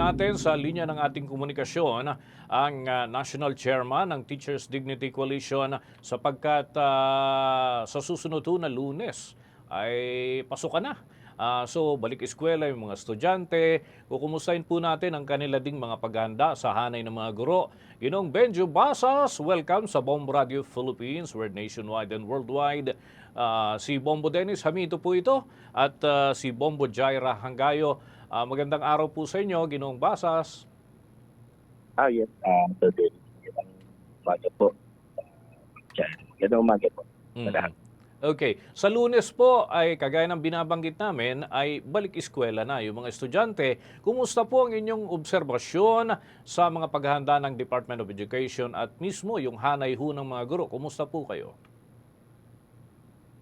natin sa linya ng ating komunikasyon ang ah, National Chairman ng Teachers Dignity Coalition sapagkat ah, sa susunod na lunes ay pasukan na. Ah, so, balik eskwela yung mga estudyante. Kukumustahin po natin ang kanila ding mga paghahanda sa hanay ng mga guro. Ginong Benjo Basas, welcome sa Bomb Radio Philippines, where nationwide and worldwide. Ah, si Bombo Dennis Hamito po ito at ah, si Bombo Jaira Hangayo. Ah, magandang araw po sa inyo, Ginong Basas. Ah, yes. Uh, so, din, yung umaga po. Uh, yan ang umaga po. Mm. Okay. Sa lunes po ay kagaya ng binabanggit namin ay balik eskwela na yung mga estudyante. Kumusta po ang inyong obserbasyon sa mga paghahanda ng Department of Education at mismo yung hanay ho ng mga guro? Kumusta po kayo?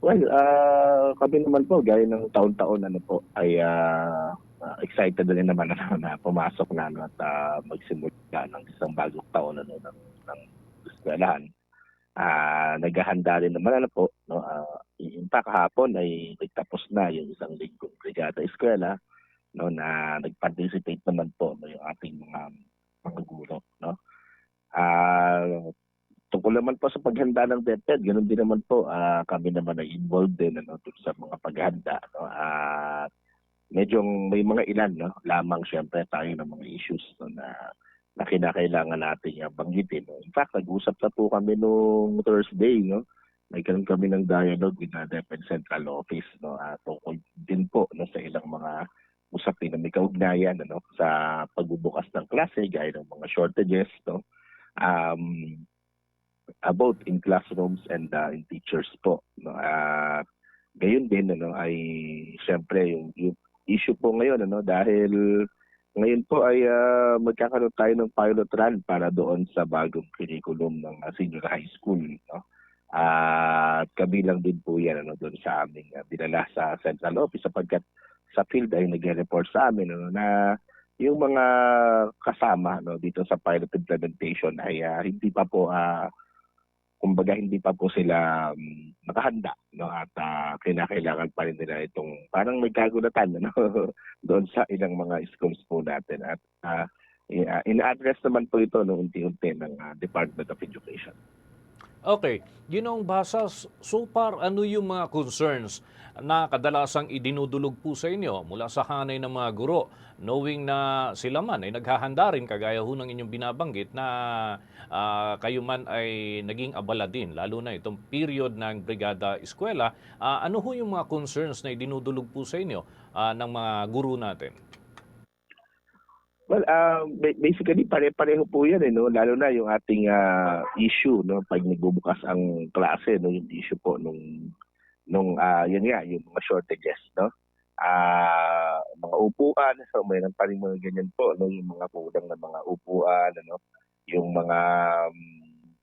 Well, uh, kami naman po, gaya ng taon-taon ano po, ay uh, uh, excited din naman ano, na pumasok na ano, at uh, magsimula ng isang bagong taon ano, ng, ng eskwelahan. Uh, naghahanda rin naman ano po, no, uh, fact kahapon ay nagtapos na yung isang linggong brigada eskwela no, na nag-participate naman po no, yung ating mga mga guro. No? Ah, tungkol naman po sa paghanda ng DepEd, ganun din naman po, ah, kami naman ay involved din ano, sa mga paghanda. No? At medyo may mga ilan no? lamang syempre tayo ng mga issues no, na, na kinakailangan natin uh, banggitin. No? In fact, nag-usap na po kami nung Thursday. No? Nagkaroon kami ng dialogue with the DepEd Central Office no? at tungkol din po no, sa ilang mga usapin na may kaugnayan ano, sa pagbubukas ng klase, gaya ng mga shortages, no? um, uh, both in classrooms and uh, in teachers po. No? At gayon din ano, ay siyempre yung, yung issue po ngayon ano, dahil ngayon po ay uh, magkakaroon tayo ng pilot run para doon sa bagong curriculum ng uh, senior high school. No? At kabilang din po yan ano, doon sa aming uh, dinala sa central office sapagkat sa field ay nag-report sa amin ano, na yung mga kasama no, dito sa pilot implementation ay ah, hindi pa po ah, kumbaga hindi pa po sila um, nakahanda no? At ah, kinakailangan pa rin nila itong parang may kagulatan no doon sa ilang mga schools po natin. At ah, i- ah, ina-address naman po ito no unti-unti ng ah, Department of Education. Okay. Ginong Basas, so far ano yung mga concerns na kadalasang idinudulog po sa inyo mula sa hanay ng mga guro knowing na sila man ay naghahanda rin kagaya ho ng inyong binabanggit na ah, kayo man ay naging abala din lalo na itong period ng brigada eskwela Ah, ano ho yung mga concerns na idinudulog po sa inyo ah, ng mga guro natin Well, uh, ba- basically pare-pareho po 'yan eh no, lalo na yung ating ah, issue no pag nagbubukas ang klase no, yung issue po nung nung ah, yun nga yung mga shortages no. Ah, mga upuan, so mayroon pa rin mga ganyan po no, yung mga kulang na mga upuan ano, yung mga um,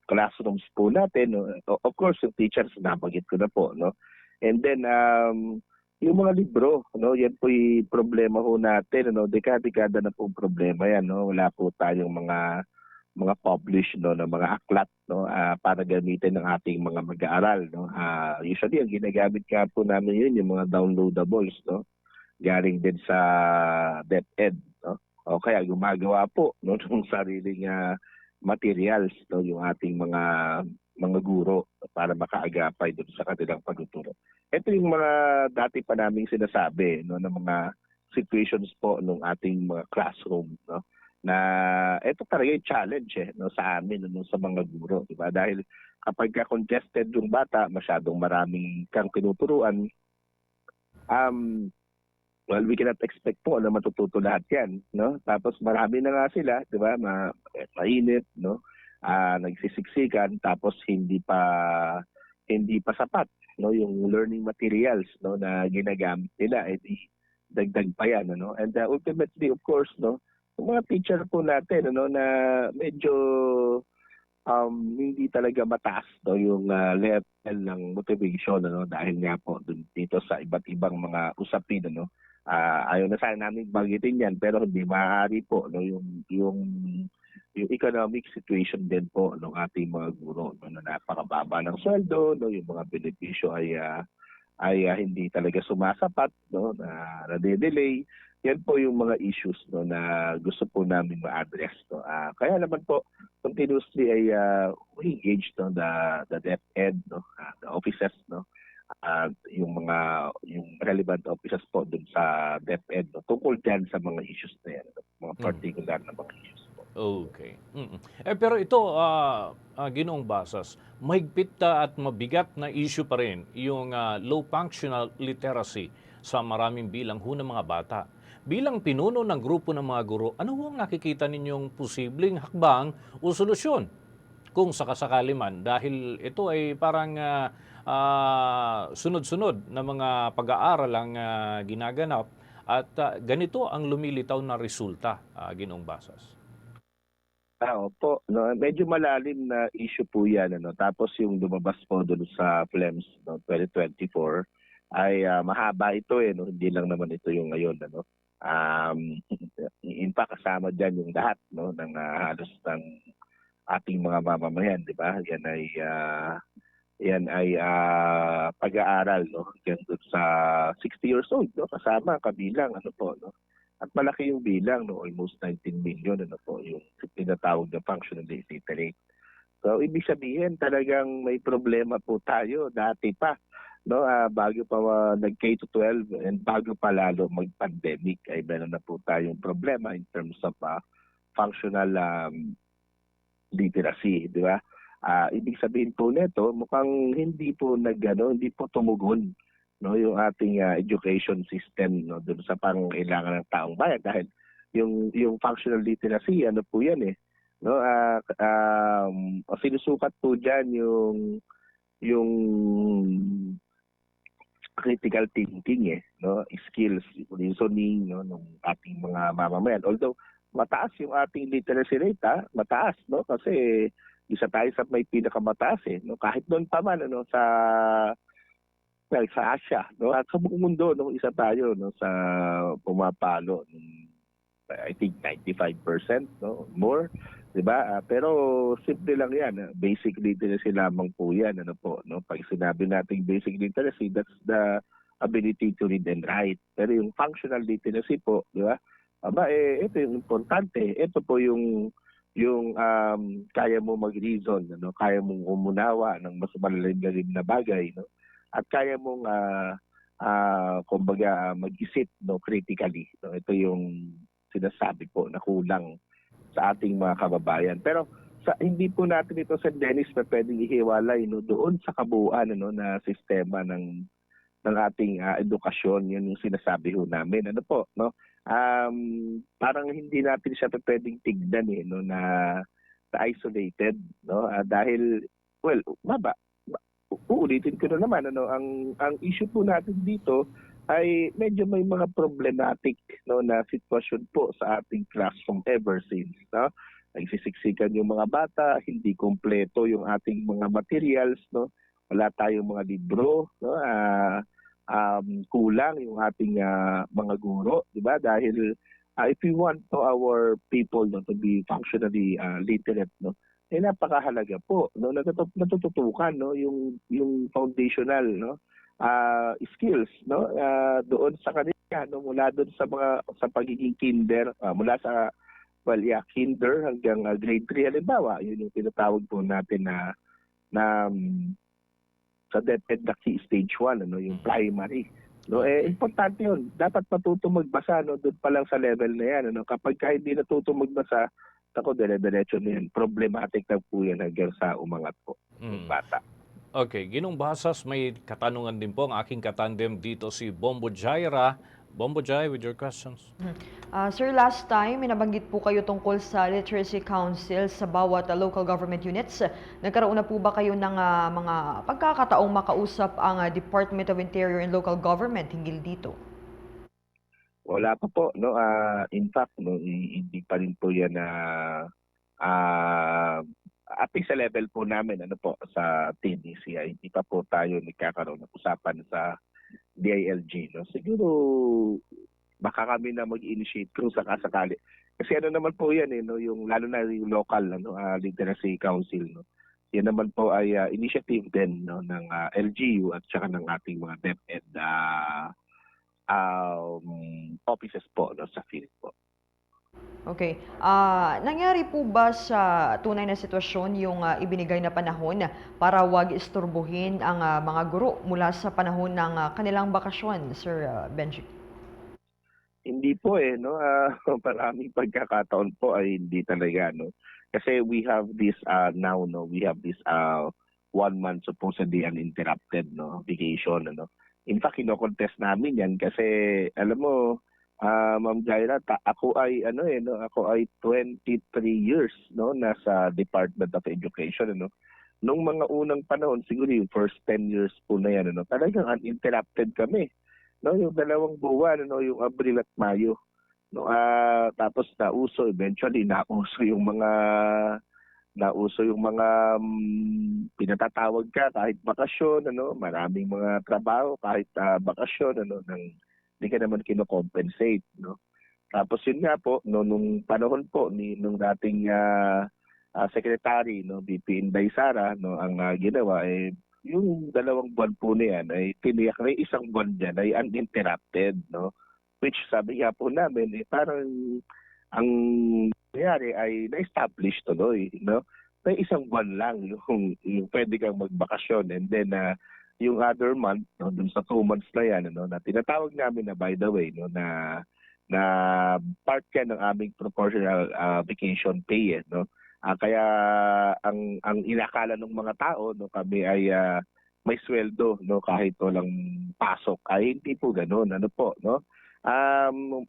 classrooms po natin no. Of course, yung teachers nabanggit ko na po no. And then um yung mga libro, no, yan po yung problema ho natin, no, dekada-dekada na po problema yan, no, wala po tayong mga mga publish no ng mga aklat no ah, para gamitin ng ating mga mag-aaral no. Ah, usually ang ginagamit nga po namin yun yung mga downloadables no. Galing din sa DepEd no. O kaya gumagawa po no ng sariling ah, materials no yung ating mga mga guro para makaagapay doon sa kanilang pagtuturo. Ito yung mga dati pa naming sinasabi no ng mga situations po nung ating mga classroom no na ito talaga yung challenge eh no sa amin no sa mga guro di ba? Dahil kapag ka congested yung bata masyadong maraming kang tinuturuan um well we cannot expect po na matututo lahat yan no? Tapos marami na nga sila di ba? Ma, mainit no ah nagsisiksikan tapos hindi pa hindi pa sapat no yung learning materials no na ginagamit nila eh di dagdag pa yan ano. And uh, ultimately of course no yung mga teacher po natin ano na medyo um hindi talaga mataas no yung uh, level ng motivation ano dahil nga po dito sa iba't ibang mga usapin ano. Ah, ayaw na sana namin bagitin yan pero hindi maaari po no yung yung yung economic situation din po ng ating mga guro no, na napakababa ng sweldo no yung mga benepisyo ay ah, ay ah, hindi talaga sumasapat no na nade-delay yan po yung mga issues no na gusto po namin ma-address no. Ah, kaya naman po continuously ay uh, we engage no the the DepEd no ah, the officers no at yung mga yung relevant officers po dun sa DepEd no tungkol diyan sa mga issues na yan no? mga Mm. particular na mga issues. Okay. Mm-mm. Eh, pero ito, ah, ah, Ginoong Basas, mahigpit ah, at mabigat na issue pa rin yung ah, low functional literacy sa maraming bilang ho ng mga bata. Bilang pinuno ng grupo ng mga guro, ano ho ang nakikita ninyong posibleng hakbang o solusyon? Kung sakasakali man, dahil ito ay parang ah, ah, sunod-sunod na mga pag-aaral ang ah, ginaganap at ah, ganito ang lumilitaw na resulta, ah, Ginoong Basas. Ah, opo. No, medyo malalim na issue po yan. Ano? Tapos yung lumabas po doon sa FLEMS no, 2024 ay ah, mahaba ito eh. No? Hindi lang naman ito yung ngayon. Ano? Um, in fact, kasama dyan yung lahat no, ng ah, halos ng ating mga mamamayan. Di ba? Yan ay ah, yan ay ah, pag-aaral no yan doon sa 60 years old no kasama kabilang ano po no at malaki yung bilang, no? almost 19 million, ano po, yung tinatawag na functionally illiterate. So, ibig sabihin, talagang may problema po tayo dati pa, no? Ah, bago pa ah, nag-K to 12 and bago pa lalo mag-pandemic, ay meron na po tayong problema in terms of ah, functional um, literacy, di ba? Ah, ibig sabihin po nito, mukhang hindi po nagano, hindi po tumugon no yung ating ah, education system no doon sa pangailangan ng taong bayan dahil yung yung functional literacy ano po yan eh no ah um, sinusukat po diyan yung yung critical thinking eh no skills reasoning no ng ating mga mamamayan although mataas yung ating literacy rate ha? mataas no kasi isa tayo sa may pinakamataas eh no kahit doon pa man ano sa well, sa Asia, no? At sa buong mundo, no, isa tayo no sa pumapalo ng I think 95% no more, 'di ba? Ah, pero simple lang 'yan, ah. basic literacy lamang po 'yan, ano po, no? Pag sinabi nating basic literacy, that's the ability to read and write. Pero yung functional literacy po, 'di ba? Aba eh ito yung importante. Ito po yung yung um, kaya mo mag-reason, ano, kaya mong umunawa ng mas malalim-lalim na bagay, no? At kaya mong ah ah, kumbaga mag-isip no critically no? Ito yung sinasabi po na kulang sa ating mga kababayan. Pero sa hindi po natin ito sa Dennis na pwedeng ihiwalay no doon sa kabuuan ano na sistema ng ng ating ah, edukasyon. Yan yung sinasabi ho namin. Ano po no? Um parang hindi natin siya pwedeng tignan eh no na, na isolated no? Ah, dahil well baba uulitin ko na naman ano ang ang issue po natin dito ay medyo may mga problematic no na sitwasyon po sa ating classroom ever since no? Nagsisiksikan yung mga bata hindi kompleto yung ating mga materials no? Wala tayong mga libro no? Ah, um, kulang yung ating ah, mga guro di ba? Dahil ah, if we want to our people no to be functionally ah, literate no eh napakahalaga po no? Natutu- natututukan no? Yung yung foundational no? Ah skills no? Ah, doon sa kanila no? Mula doon sa mga sa pagiging kinder ah, mula sa well yeah kinder hanggang ah, grade 3 halimbawa yun yung tinatawag po natin na na um, sa DepEd stage 1 ano? Yung primary no? Eh importante yun. Dapat matuto magbasa no? Doon pa lang sa level na yan ano? Kapag ka hindi natuto magbasa ako dire-diretso na yan problematic na po yan hanggang sa umangat po Mm. bata Okay, Ginong Basas, may katanungan din po ang aking katandem dito si Bombo Jaira. Bombo Jai, with your questions. Ah, sir, last time, minabanggit po kayo tungkol sa Literacy Council sa bawat ah, local government units. Nagkaroon na po ba kayo ng ah, mga pagkakataong makausap ang ah, Department of Interior and Local Government hinggil dito? Wala pa po, no? Ah, in fact, no, hindi pa rin po yan na ah at least sa level po namin, ano po, sa TDCI, hindi pa po tayo nagkakaroon ng usapan sa DILG, no? Siguro, baka kami na mag-initiate kung sakasakali. Kasi ano naman po yan, eh, no? Yung, lalo na yung local, ano, ah, literacy council, no? Yan naman po ay ah, initiative din no, ng ah, LGU at saka ng ating mga DepEd ah, um, offices po no, sa field po. Okay. Ah, nangyari po ba sa tunay na sitwasyon yung ah, ibinigay na panahon para wag isturbuhin ang ah, mga guro mula sa panahon ng ah, kanilang bakasyon, Sir ah, Benji? Hindi po eh, no? Ah, maraming pagkakataon po ay hindi talaga, no? Kasi we have this uh, now, no? We have this uh, one month supposedly uninterrupted, no? Vacation, ano? In fact, kino-contest namin yan kasi, alam mo, ah Ma'am Jaira, ta- ako ay, ano eh, no? Ako ay 23 years, no? Nasa Department of Education, ano? Nung mga unang panahon, siguro yung first 10 years po na yan, ano? Talagang uninterrupted kami no yung dalawang buwan no yung Abril at Mayo no ah tapos nauso eventually nauso yung mga nauso yung mga mm, pinatatawag ka kahit bakasyon ano maraming mga trabaho kahit ah, bakasyon ano nang hindi ka naman kino-compensate no tapos yun nga po no nung panahon po ni nung dating ah, ah, secretary no BP Inday Sara no ang ah, ginawa eh yung dalawang buwan po na yan ay tiniyak na isang buwan dyan ay uninterrupted, no? Which sabi nga po namin, eh, parang ang nangyari ay na-establish tuloy, no? Na isang buwan lang yung, yung pwede kang magbakasyon and then ah, yung other month, no, dun sa two months na yan, ano, na tinatawag namin na by the way, no, na na part yan ng aming proportional ah, vacation pay, eh, no? Ah, kaya ang ang inakala ng mga tao no kami ay ah, may sweldo no kahit walang pasok ay hindi po ganoon ano po no um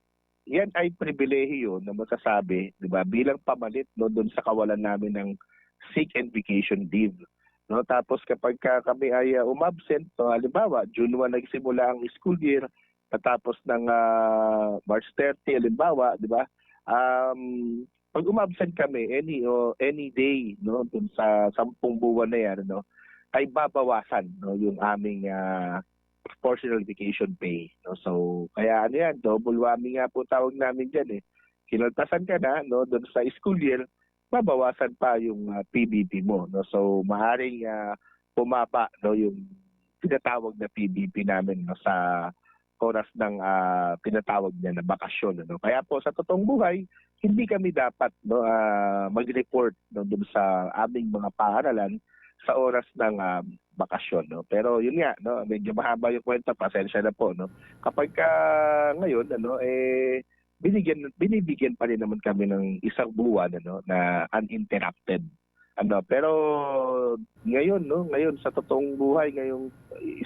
yan ay pribilehiyo na masasabi di ba bilang pamalit no doon sa kawalan namin ng sick and vacation leave no? Tapos kapag ka kami ay ah, umabsent no halimbawa June 1 nagsimula ang school year patapos ng ah, March 30 halimbawa di ba? Um pag umabsent kami any o any day no dun sa sampung buwan na yan no ay babawasan no yung aming ah, proportional vacation pay no? So kaya ano yan double whammy nga po tawag namin diyan eh. Kinaltasan ka na no dun sa school year babawasan pa yung ah, PBP mo no? So maaring ah, pumapa no yung tinatawag na PBP namin no sa oras ng ah, tinatawag niya na bakasyon ano? Kaya po sa totoong buhay hindi kami dapat no ah, mag-report no dun sa aming mga paaralan sa oras ng ah, bakasyon no? Pero yun nga no medyo mahaba yung kwento pasensya na po no? Kapag ka ngayon ano eh binigyan binibigyan pa rin naman kami ng isang buwan ano na uninterrupted ano? Pero ngayon no ngayon sa totoong buhay ngayong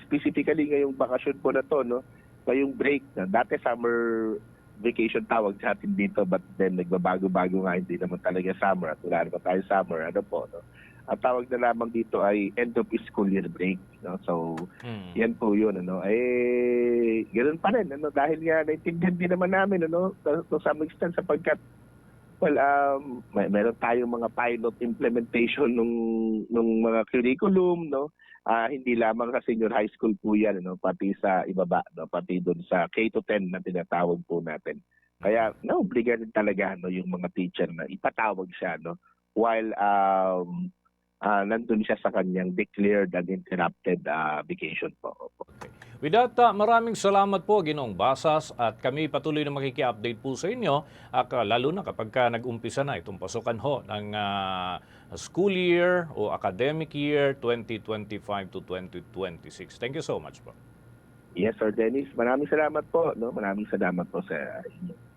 specifically ngayong bakasyon po na to no ngayong break na dati summer vacation tawag sa atin dito but then nagbabago-bago nga hindi naman talaga summer at wala naman tayo summer ano po no ang tawag na lamang dito ay end of school year break no? So Hmm. yan po yun ano? Eh ganoon pa rin ano? Dahil nga naintindihan din naman namin ano? To, to some extent sapagkat well um may meron tayong mga pilot implementation nung nung mga curriculum no? Ah, hindi lamang sa senior high school po yan ano? Pati sa ibaba no? Pati doon sa K to 10 na tinatawag po natin. Kaya naobliga rin talaga no yung mga teacher na ipatawag siya no? While um ah nandun siya sa kanyang declared uninterrupted ah, vacation po. Opo. With that, ah, maraming salamat po, Ginoong Basas, at kami patuloy na makiki-update po sa inyo, at ah, lalo na kapag ka nag-umpisa na itong pasukan ho ng ah, school year o academic year 2025 to 2026. Thank you so much po. Yes, Sir Dennis. Maraming salamat po. No? Maraming salamat po sa inyo.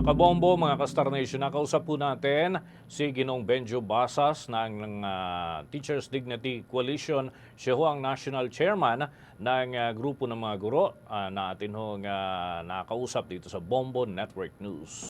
Kabombo, mga ka-Star Nation, nakausap po natin si Ginong Benjo Basas ng ah, Teachers Dignity Coalition. Siya ho ang national chairman ng ah, grupo ng mga guro ah, na atin ho nakausap dito sa Bombo Network News.